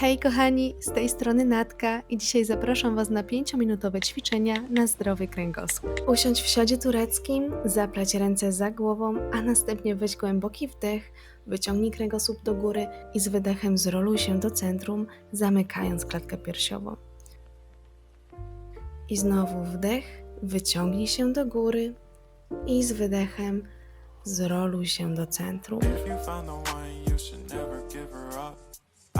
Hej kochani, z tej strony Natka i dzisiaj zapraszam Was na 5-minutowe ćwiczenia na zdrowy kręgosłup. Usiądź w siadzie tureckim, zaplać ręce za głową, a następnie weź głęboki wdech, wyciągnij kręgosłup do góry i z wydechem zroluj się do centrum, zamykając klatkę piersiową. I znowu wdech, wyciągnij się do góry i z wydechem zroluj się do centrum.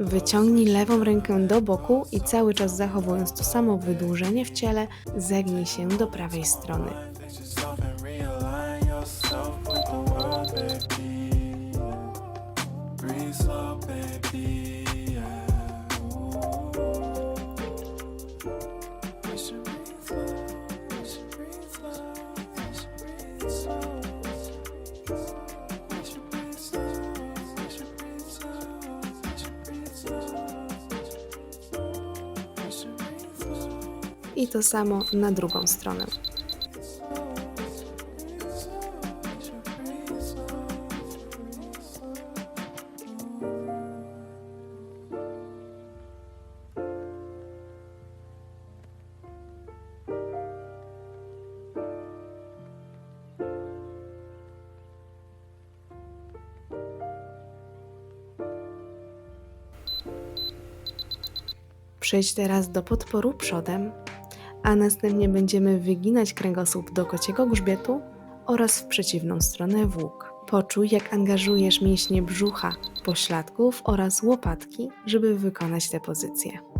Wyciągnij lewą rękę do boku i cały czas zachowując to samo wydłużenie w ciele, zegnij się do prawej strony. I to samo na drugą stronę. Przejdź teraz do podporu przodem, a następnie będziemy wyginać kręgosłup do kociego grzbietu oraz w przeciwną stronę w łuk. Poczuj, jak angażujesz mięśnie brzucha, pośladków oraz łopatki, żeby wykonać tę pozycję.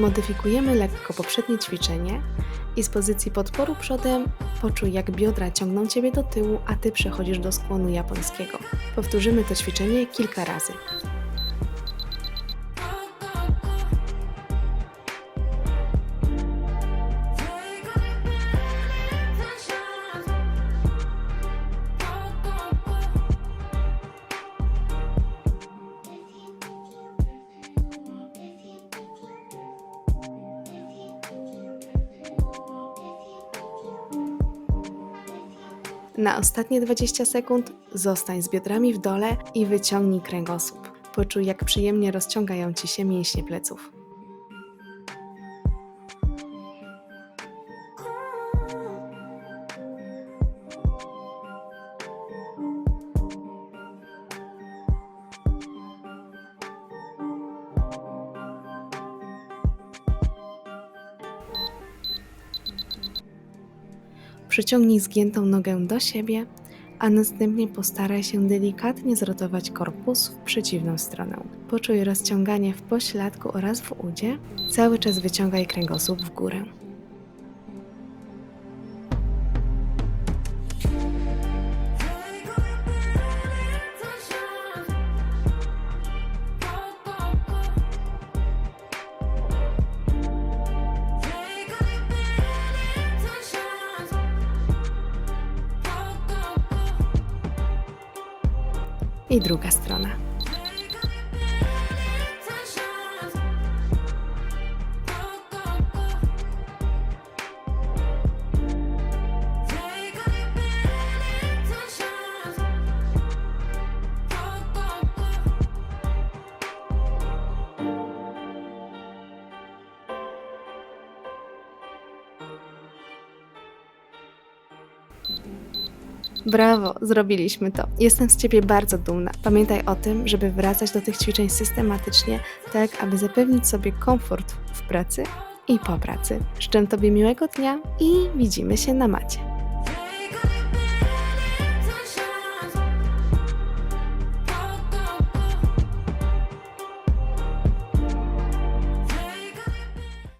Zmodyfikujemy lekko poprzednie ćwiczenie i z pozycji podporu przodem poczuj, jak biodra ciągną Ciebie do tyłu, a Ty przechodzisz do skłonu japońskiego. Powtórzymy to ćwiczenie kilka razy. Na ostatnie 20 sekund zostań z biodrami w dole i wyciągnij kręgosłup. Poczuj, jak przyjemnie rozciągają Ci się mięśnie pleców. Przyciągnij zgiętą nogę do siebie, a następnie postaraj się delikatnie zrotować korpus w przeciwną stronę. Poczuj rozciąganie w pośladku oraz w udzie. Cały czas wyciągaj kręgosłup w górę. I druga strona. Brawo, zrobiliśmy to. Jestem z Ciebie bardzo dumna. Pamiętaj o tym, żeby wracać do tych ćwiczeń systematycznie, tak aby zapewnić sobie komfort w pracy i po pracy. Życzę Tobie miłego dnia i widzimy się na macie.